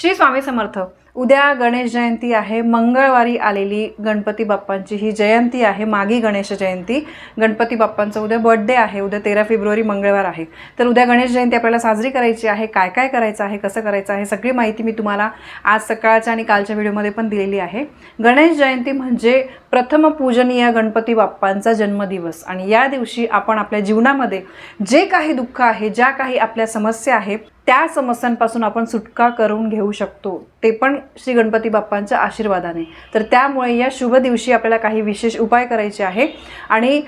श्री स्वामी समर्थ. उद्या गणेश जयंती आहे. मंगळवारी आलेली गणपती बाप्पांची ही जयंती आहे. मागी गणेश जयंती. गणपती बाप्पांचा उद्या बर्थडे आहे. उद्या तेरा फेब्रुवारी मंगळवार आहे. तर उद्या गणेश जयंती आपल्याला साजरी करायची आहे. काय काय करायचं आहे? कसं करायचं आहे? सगळी माहिती मी तुम्हाला आज सकाळच्या आणि कालच्या व्हिडिओमध्ये पण दिलेली आहे. गणेश जयंती म्हणजे प्रथम पूजनीय गणपती बाप्पांचा जन्मदिवस. आणि या दिवशी आपण आपल्या जीवनामध्ये जे काही दुःख आहे ज्या काही आपल्या समस्या आहे त्या समस्यांपासून आपण सुटका करून घेऊ शकतो. ते पण श्री गणपती बाप्पांच्या आशीर्वादाने. तर त्यामुळे या शुभ दिवशी आपल्याला काही विशेष उपाय करायचे आहे आणि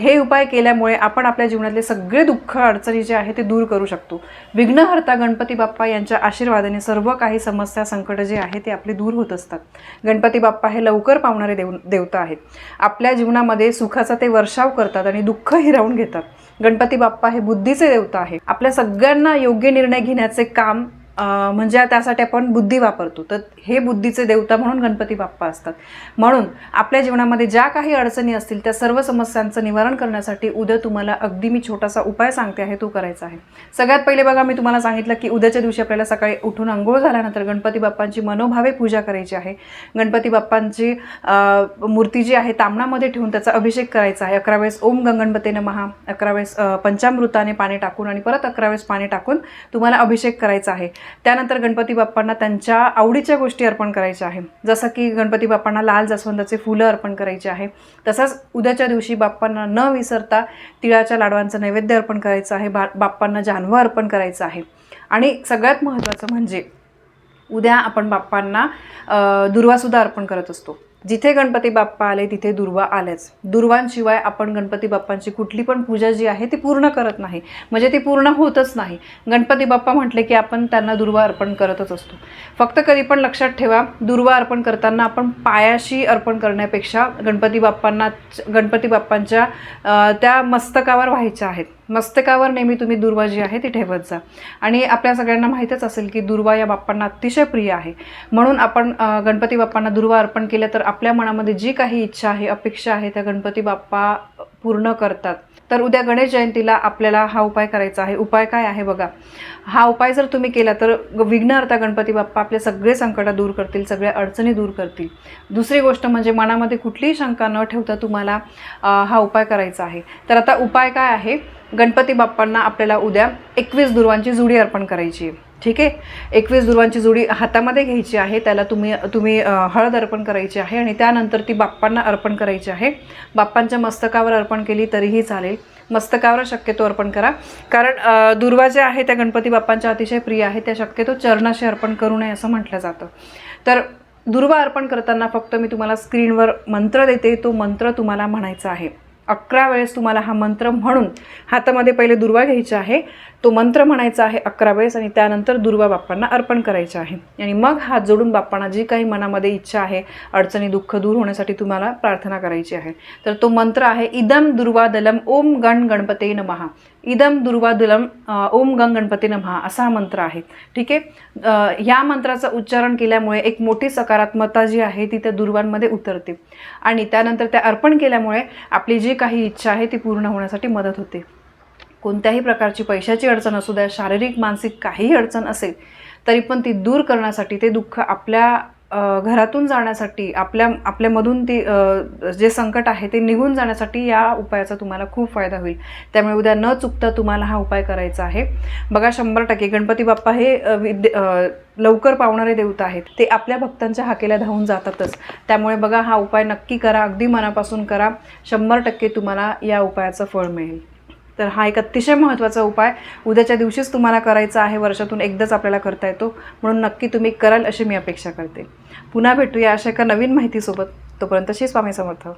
हे उपाय केल्यामुळे आपण आपल्या जीवनातले सगळे दुःख अडचणी जे आहे ते दूर करू शकतो. विघ्नहर्ता गणपती बाप्पा यांच्या आशीर्वादाने सर्व काही समस्या संकट जे आहे ते आपले दूर होत असतात. गणपती बाप्पा हे लवकर पावणारे देव देवता आहेत. आपल्या जीवनामध्ये सुखाचा ते वर्षाव करतात आणि दुःख हिरावून घेतात. गणपती बाप्पा हे बुद्धीचे देवता आहे आपल्या सगळ्यांना योग्य निर्णय घेण्याचे काम म्हणजे त्यासाठी आपण बुद्धी वापरतो. तर हे बुद्धीचे देवता म्हणून गणपती बाप्पा असतात. म्हणून आपल्या जीवनामध्ये ज्या काही अडचणी असतील त्या सर्व समस्यांचं निवारण करण्यासाठी उद्या तुम्हाला अगदी मी छोटासा उपाय सांगते आहे तो करायचा आहे. सगळ्यात पहिले बघा मी तुम्हाला सांगितलं की उद्याच्या दिवशी आपल्याला सकाळी उठून आंघोळ झाल्यानंतर गणपती बाप्पांची मनोभावे पूजा करायची आहे. गणपती बाप्पांची मूर्ती जी आहे तांबणामध्ये ठेवून त्याचा अभिषेक करायचा आहे. अकरा वेळेस ओम गंगणपतीने महा अकरा वेळेस पंचामृताने पाणी टाकून आणि परत अकरा वेळेस पाणी टाकून तुम्हाला अभिषेक करायचा आहे. त्यानंतर गणपती बाप्पांना त्यांच्या आवडीच्या गोष्टी अर्पण करायच्या आहे. जसं की गणपती बाप्पांना लाल जास्वंदाचे फुलं अर्पण करायचे आहे. तसंच उद्याच्या दिवशी बाप्पांना न विसरता तिळाच्या लाडवांचं नैवेद्य अर्पण करायचं आहे. बा बाप्पांना जानवं अर्पण करायचं आहे. आणि सगळ्यात महत्त्वाचं म्हणजे उद्या आपण बाप्पांना दुर्वासुद्धा अर्पण करत असतो. जिथे गणपती बाप्पा आले तिथे दुर्वा आलेच. दुर्वांशिवाय आपण गणपती बाप्पांची कुठली पण पूजा जी आहे ती पूर्ण करत नाही. म्हणजे ती पूर्ण होतच नाही. गणपती बाप्पा म्हटले की आपण त्यांना दुर्वा अर्पण करतच असतो. फक्त कधी पण लक्षात ठेवा दुर्वा अर्पण करताना आपण पायाशी अर्पण करण्यापेक्षा गणपती बाप्पांना गणपती बाप्पांच्या त्या मस्तकावर व्हायच्या आहेत. मस्तकावर नेहमी तुम्ही दुर्वा जी आहे ती ठेवत जा. आणि आपल्या सगळ्यांना माहीतच असेल की दुर्वा या बाप्पांना अतिशय प्रिय आहे. म्हणून आपण गणपती बाप्पांना दुर्वा अर्पण केलं तर आपल्या मनामध्ये जी काही इच्छा आहे अपेक्षा आहे त्या गणपती बाप्पा पूर्ण करतात. तर उद्या गणेश जयंतीला आपल्याला हा उपाय करायचा आहे. उपाय काय आहे बघा? हा उपाय जर तुम्ही केला तर विघ्नहर्ता गणपती बाप्पा आपले सगळे संकटं दूर करतील सगळ्या अडचणी दूर करतील. दुसरी गोष्ट म्हणजे मनामध्ये कुठलीही शंका न ठेवता तुम्हाला हा उपाय करायचा आहे. तर आता उपाय काय आहे? गणपती बाप्पांना आपल्याला उद्या एकवीस दुर्वांची जुडी अर्पण करायची आहे. ठीक आहे? एकवीस दुर्वांची जुडी हातामध्ये घ्यायची आहे. त्याला तुम्ही तुम्ही हळद अर्पण करायची आहे आणि त्यानंतर ती बाप्पांना अर्पण करायची आहे. बाप्पांच्या मस्तकावर अर्पण केली तरीही चालेल. मस्तकावर शक्यतो अर्पण करा. कारण दुर्वा ज्या आहे त्या गणपती बाप्पांच्या अतिशय प्रिय आहे. त्या शक्यतो चरणाशी अर्पण करू नये असं म्हटलं जातं. तर दुर्वा अर्पण करताना फक्त मी तुम्हाला स्क्रीनवर मंत्र देते. तो मंत्र तुम्हाला म्हणायचा आहे. अकरा वेळेस तुम्हाला हा मंत्र म्हणून हातामध्ये पहिले दुर्वा घ्यायचा आहे. तो मंत्र म्हणायचा आहे अकरा वेळेस आणि त्यानंतर दुर्वा बाप्पांना अर्पण करायचा आहे. आणि मग हात जोडून बाप्पांना जी काही मनामध्ये इच्छा आहे अडचणी दुःख दूर होण्यासाठी तुम्हाला प्रार्थना करायची आहे. तर तो मंत्र आहे इदम दुर्वादलम ओम गण गणपते नमहा इदम दुर्वादलम दुलम ओम गण गणपते नमहा असा हा मंत्र आहे. ठीक आहे? या मंत्राचं उच्चारण केल्यामुळे एक मोठी सकारात्मकता जी आहे ती त्या दुर्वांमध्ये उतरते. आणि त्यानंतर त्या अर्पण केल्यामुळे आपली जी काही इच्छा आहे ती पूर्ण होण्यासाठी मदत होते. कोणत्याही प्रकारची पैशाची अडचण असू द्या शारीरिक मानसिक काहीही अडचण असेल तरी पण ती दूर करण्यासाठी ते दुःख आपल्या घरातून जाण्यासाठी आपल्या आपल्यामधून ती जे संकट आहे ते निघून जाण्यासाठी या उपायाचा तुम्हाला खूप फायदा होईल. त्यामुळे उद्या न चुकता तुम्हाला हा उपाय करायचा आहे. बघा शंभर टक्के गणपती बाप्पा हे विद्य लवकर पावणारे देवता आहेत. ते आपल्या भक्तांच्या हाकेला धावून जातातच. त्यामुळे बघा हा उपाय नक्की करा. अगदी मनापासून करा. शंभर टक्के तुम्हाला या उपायाचं फळ मिळेल. तर हा एक अतिशय महत्त्वाचा उपाय. उद्याच्या दिवशीच तुम्हाला करायचा आहे वर्षातून एकदाच आपल्याला करता येतो. म्हणून नक्की तुम्ही कराल अशी मी अपेक्षा करते. पुन्हा भेटूया अशा एका नवीन माहितीसोबत. तोपर्यंत श्री स्वामी समर्थ.